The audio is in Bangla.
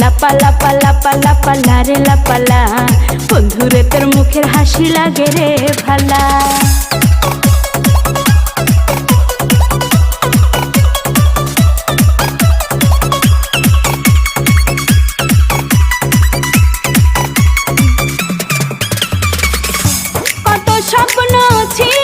লাপা লাপা লাপা লাপা লারে লাপালা বন্ধুরে, তোর মুখের হাসি লাগে রে ভালা। স্বপ্ন ছিল